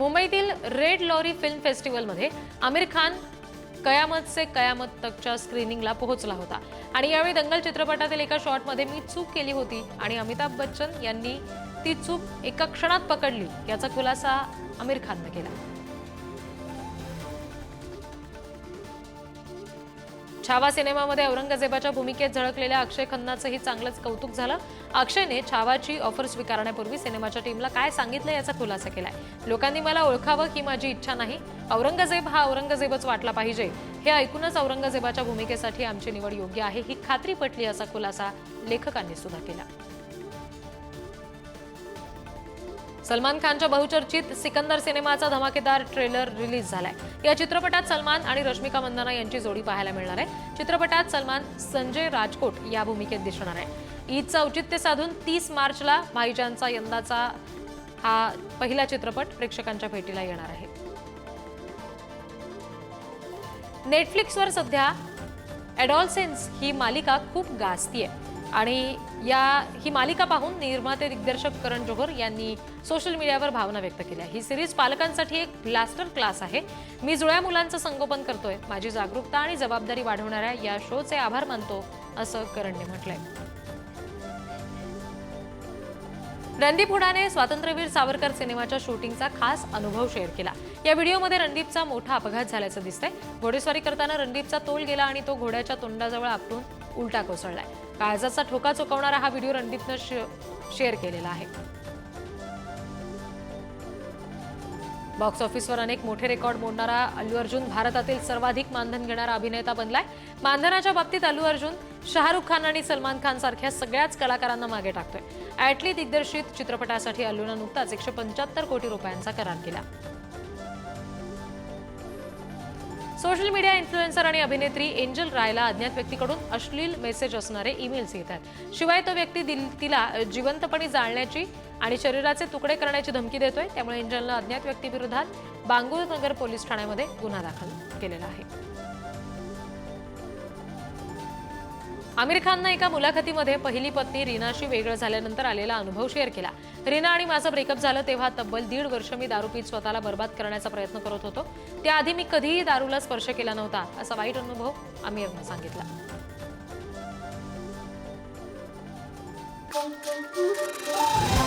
मुंबईतील red lorry film फेस्टिवलमध्ये आमिर खान कयामत से कयामत तकच्या स्क्रीनिंगला पोहोचला होता. आणि यावेळी दंगल चित्रपटातील एका शॉटमध्ये मी चूक केली होती आणि अमिताभ बच्चन यांनी ती चूक एका क्षणात पकडली याचा खुलासा आमिर खाननं केला. छावा सिनेमामध्ये औरंगजेबाच्या भूमिकेत झळकलेल्या अक्षय खन्नाचंही चांगलंच कौतुक झालं. अक्षयने छावाची ऑफर स्वीकारण्यापूर्वी सिनेमाच्या टीमला काय सांगितलं याचा खुलासा केलाय. लोकांनी मला ओळखावं ही माझी इच्छा नाही. औरंगजेब हा औरंगजेबच वाटला पाहिजे. हे ऐकूनच औरंगजेबाच्या भूमिकेसाठी आमची निवड योग्य आहे ही खात्री पटली असा खुलासा लेखकांनी सुद्धा केला. सलमान खानच्या बहुचर्चित सिकंदर सिनेमाचा धमाकेदार ट्रेलर रिलीज झालाय. या चित्रपटात सलमान आणि रश्मिका मंदाना यांची जोडी पाहायला मिळणार आहे. चित्रपटात सलमान संजय राजकोट या भूमिकेत दिसणार आहे. ईदचं औचित्य साधून तीस मार्चला भाईजानचा यंदाचा हा पहिला चित्रपट प्रेक्षकांच्या भेटीला येणार आहे. नेटफ्लिक्सवर सध्या ॲडॉलसेन्स ही मालिका खूप गाजतीये. आणि या ही मालिका पाहून निर्माते दिग्दर्शक करण जोहर यांनी सोशल मीडियावर भावना व्यक्त केल्या. ही सिरीज पालकांसाठी एक ब्लास्टर क्लास आहे. मी जुळ्या मुलांचं संगोपन करतोय. माझी जागरूकता आणि जबाबदारी वाढवणाऱ्या या शोचे आभार मानतो असं करणने म्हटलंय. रणदीप हुडाने स्वातंत्र्यवीर सावरकर सिनेमाच्या शूटिंगचा खास अनुभव शेअर केला. या व्हिडिओमध्ये रणदीपचा मोठा अपघात झाल्याचं दिसतंय. घोडेस्वारी करताना रणदीपचा तोल गेला आणि तो घोड्याच्या तोंडाजवळ आपटून उलटा कोसळलाय. काळजाचा ठोका चुकवणारा हा व्हिडिओ रणदीपनं शेअर केलेला आहे. बॉक्स ऑफिसवर अनेक मोठे रेकॉर्ड मोडणारा अल्लू अर्जुन भारतातील सर्वाधिक मानधन घेणारा अभिनेता बनलाय. मानधनाच्या बाबतीत अल्लू अर्जुन शाहरुख खान आणि सलमान खान सारख्या सगळ्याच कलाकारांना मागे टाकतोय. ॲटली दिग्दर्शित चित्रपटासाठी अल्लूनं नुकताच एकशे पंच्याहत्तर कोटी रुपयांचा करार केला. सोशल मीडिया इन्फ्लुएन्सर आणि अभिनेत्री एंजल रायला अज्ञात व्यक्तीकडून अश्लील मेसेज असणारे ईमेल्स येतात. शिवाय तो व्यक्ती दिल- तिला जिवंतपणे जाळण्याची आणि शरीराचे तुकडे करण्याची धमकी देतोय त्यामुळे एंजलनं अज्ञात व्यक्तीविरोधात बांगूर पोलीस ठाण्यामध्ये गुन्हा दाखल केलेला आहे. आमिर खाननं एका मुलाखतीमध्ये पहिली पत्नी रीनाशी वेगळं झाल्यानंतर आलेला अनुभव शेअर केला रीना आणि माझं ब्रेकअप झालं तेव्हा तब्बल दीड वर्ष मी दारू पीत स्वतःला बर्बाद करण्याचा प्रयत्न करत होतो त्याआधी मी कधीही दारूला स्पर्श केला नव्हता असा वाईट अनुभव आमिरनं सांगितला Thank you.